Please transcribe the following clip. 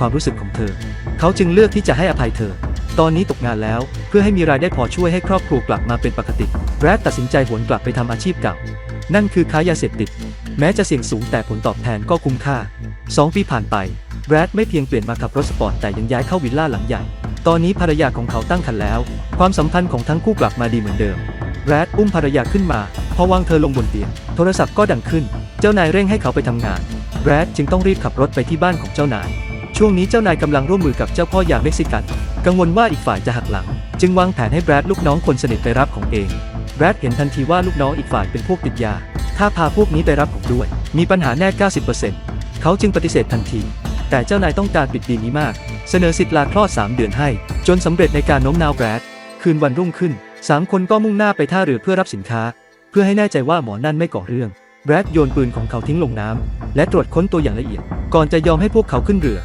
ความรู้สึกของเธอ เขาจึงเลือกที่จะให้อภัยเธอ ตอนนี้ตกงานแล้วเพื่อให้มีรายได้พอช่วยให้ครอบครัวกลับมาเป็นปกติ แรดตัดสินใจหวนกลับไปทำอาชีพเก่า นั่นคือค้ายาเสพติด แม้จะเสี่ยงสูงแต่ผลตอบแทนก็คุ้มค่า 2 ปีผ่านไป แรดไม่เพียงเปลี่ยนมาขับรถสปอร์ตแต่ยังย้ายเข้าวิลล่าหลังใหญ่ ตอนนี้ภรรยาของเขาตั้งครรภ์แล้ว ความสัมพันธ์ของทั้งคู่กลับมาดีเหมือนเดิม แรดอุ้มภรรยาขึ้นมา พอวางเธอลงบนเตียง โทรศัพท์ก็ดังขึ้น เจ้านายเร่งให้เขาไปทำงาน แรดจึงต้องรีบขับรถไปที่บ้านของเจ้านาย ช่วงนี้เจ้านายกำลังร่วมมือกับเจ้าพ่อยาเม็กซิกัน กังวลว่าอีกฝ่ายจะหักหลัง จึงวางแผนให้แบรดลูกน้องคนสนิทไปรับของเอง แบรดเห็นทันทีว่าลูกน้องอีกฝ่ายเป็นพวกติดยา ถ้าพาพวกนี้ไปรับของด้วย มีปัญหาแน่ 90%เขาจึงปฏิเสธทันที แต่เจ้านายต้องการปิดดีนี้มาก เสนอสิทธิ์ลาคลอด 3 เดือนให้ จนสำเร็จในการโน้มน้าวแบรด คืนวันรุ่งขึ้น 3 คนก็มุ่งหน้าไปท่าเรือเพื่อรับสินค้า เพื่อให้แน่ใจว่าหมอนั่นไม่ก่อเรื่อง แบรดโยนปืนของเขาทิ้งลงน้ำและตรวจค้นตัวอย่างละเอียด ก่อนจะยอมให้พวกเขาขึ้นเรือ